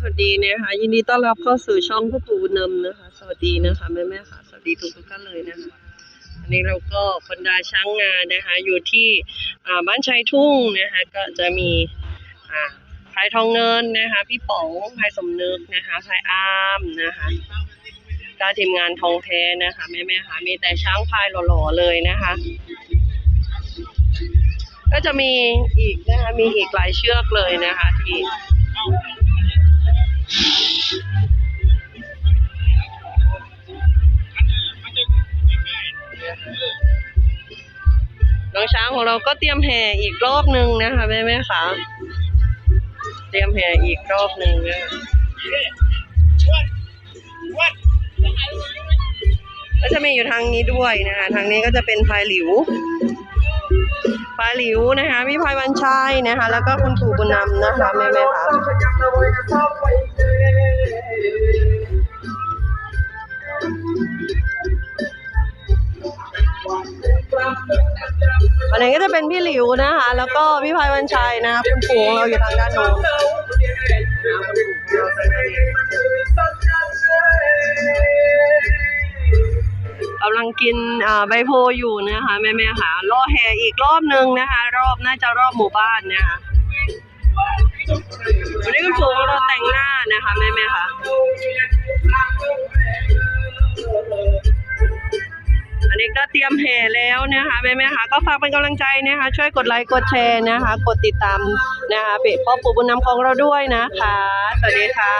สวัสดีนะคะยินดีต้อนรับเข้าสู่ช่องพ่อปู่นำนะคะ สวัสดีนะคะแม่แม่ค่ะ สวัสดีทุกทุกท่านเลยนะคะอันนี้เราก็บรรดาช้างงานนะคะ อยู่ที่บ้านชัยทุ่งนะคะ ก็จะมีพายทองเงินนะคะ พี่ป๋องพายสมนึกนะคะพายอามนะคะก็ทีมงานทองแท้นะคะแม่แม่ค่ะมีแต่ช้างพายหล่อๆเลยนะคะ ก็จะมีอีกนะคะมีอีกหลายเชือกเลยนะคะที่ น้องช้างของเราก็เตรียมแห่อีกรอบหนึ่งนะคะแม่แม่ค่ะเตรียมแห่อีกรอบหนึ่งนะก็จะมีอยู่ทางนี้ด้วยนะคะทางนี้ก็จะเป็นพายหลิวพายหลิวนะคะพี่พายวันชัยนะคะ แล้วก็คุณปู่บุญนำนะคะแม่แม่ค่ะ นี้ก็จะเป็นพี่หลิวนะคะ แล้วก็พี่พายวันชัยนะคุณปูงเราอยู่ทางด้านโน้นกำลังกินใบโพอยู่นะคะ แม่แม่ๆค่ะรอแห่อีกรอบหนึ่งนะคะ รอบน่าจะรอบหมู่บ้านนะคะวันนี้คุณปูงเราแต่งหน้านะคะ แม่แม่ๆค่ะ เตรียมแห่แล้วนะคะแม่แม่ๆค่ะก็ฝากเป็นกำลังใจนะคะ ช่วยกดไลค์กดแชร์นะคะ กดติดตามนะคะเพจพ่อปู่บุญนำของเราด้วยนะคะ สวัสดีค่ะ